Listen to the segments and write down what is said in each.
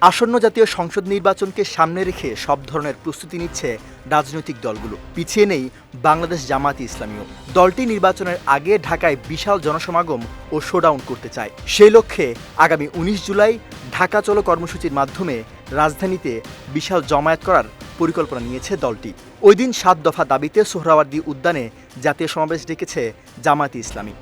আসন্ন জাতীয় সংসদ নির্বাচনকে সামনে রেখে সব ধরনের প্রস্তুতি নিচ্ছে রাজনৈতিক দলগুলো। পিছিয়ে নেই বাংলাদেশ জামায়াতে ইসলামীও। দলটি নির্বাচনের আগে ঢাকায় বিশাল জনসমাগম ও শোডাউন করতে চায়। সেই লক্ষ্যে আগামী উনিশ জুলাই ঢাকা চলো কর্মসূচির মাধ্যমে রাজধানীতে বিশাল জমায়েত করার পরিকল্পনা নিয়েছে দলটি। ওই দিন সাত দফা দাবিতে সোহরাওয়ার্দী উদ্যানে জাতীয় সমাবেশ ডেকেছে জামায়াতে ইসলামী।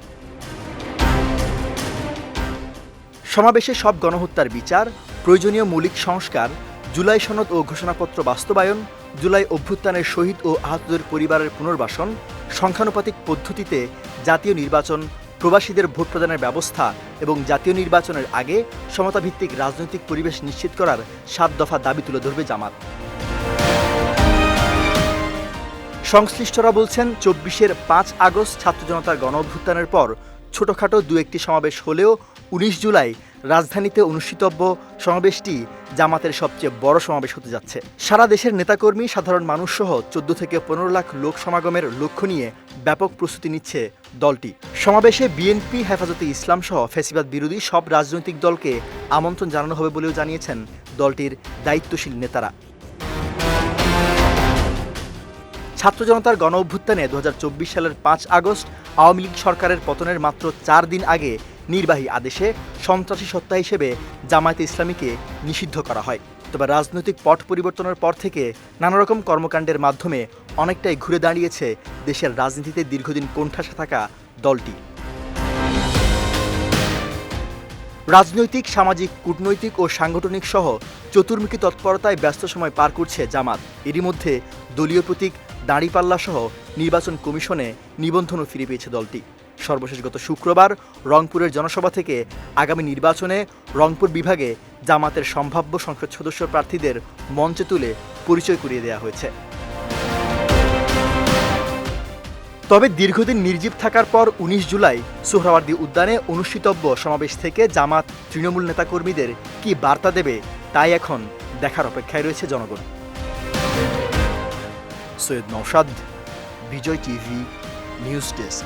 সমাবেশে সব গণহত্যার বিচার প্রয়োজনীয় মৌলিক সংস্কার, জুলাই সনদ ও ঘোষণাপত্র বাস্তবায়ন, জুলাই অভ্যুত্থানের শহীদ ও আহতদের পরিবারের পুনর্বাসন, সংখ্যানুপাতিক পদ্ধতিতে জাতীয় নির্বাচন, প্রবাসীদের ভোট প্রদানের ব্যবস্থা এবং জাতীয় নির্বাচনের আগে সমতাভিত্তিক রাজনৈতিক পরিবেশ নিশ্চিত করার সাত দফা দাবি তুলে ধরবে জামাত। সংশ্লিষ্টরা বলছেন, চব্বিশের পাঁচ আগস্ট ছাত্র জনতার গণ অভ্যুত্থানের পর ছোটখাটো দু একটি সমাবেশ হলেও উনিশ জুলাই রাজধানীতে অনুষ্ঠিতব্য সমাবেশটি জামাতের সবচেয়ে বড় সমাবেশ হতে যাচ্ছে। সারা দেশের নেতাকর্মী, সাধারণ মানুষ সহ চোদ্দ থেকে পনেরো লাখ লোক সমাগমের লক্ষ্য নিয়ে ব্যাপক প্রস্তুতি নিচ্ছে দলটি। সমাবেশে বিএনপি, হেফাজতে ইসলাম সহ ফেসিবাদ বিরোধী সব রাজনৈতিক দলকে আমন্ত্রণ জানানো হবে বলেও জানিয়েছেন দলটির দায়িত্বশীল নেতারা। ছাত্র জনতার গণ অভ্যুত্থানে দু হাজার চব্বিশ সালের পাঁচ আগস্ট আওয়ামী লীগ সরকারের পতনের মাত্র চার দিন আগে নির্বাহী আদেশে সন্ত্রাসী সত্তা হিসেবে জামায়াতে ইসলামীকে নিষিদ্ধ করা হয়। তবে রাজনৈতিক পট পরিবর্তনের পর থেকে নানা রকম কর্মকাণ্ডের মাধ্যমে অনেকটাই ঘুরে দাঁড়িয়েছে দেশের রাজনীতিতে দীর্ঘদিন কোণঠাসা থাকা দলটি। রাজনৈতিক, সামাজিক, কূটনৈতিক ও সাংগঠনিক সহ চতুর্মুখী তৎপরতায় ব্যস্ত সময় পার করছে জামাত। এরই মধ্যে দলীয় প্রতীক, দাঁড়িপাল্লা সহ নির্বাচন কমিশনে নিবন্ধনও ফিরে পেয়েছে দলটি। সর্বশেষ গত শুক্রবার রংপুরের জনসভা থেকে আগামী নির্বাচনে রংপুর বিভাগে জামাতের সম্ভাব্য সংসদ সদস্য প্রার্থীদের মঞ্চে তুলে পরিচয় করিয়ে দেওয়া হয়েছে। তবে দীর্ঘদিন নির্জীব থাকার পর উনিশ জুলাই সোহরাওয়ার্দী উদ্যানে অনুষ্ঠিতব্য সমাবেশ থেকে জামাত তৃণমূল নেতাকর্মীদের কি বার্তা দেবে তাই এখন দেখার অপেক্ষায় রয়েছে জনগণ। Syed Nousad Bijoy TV, news desk.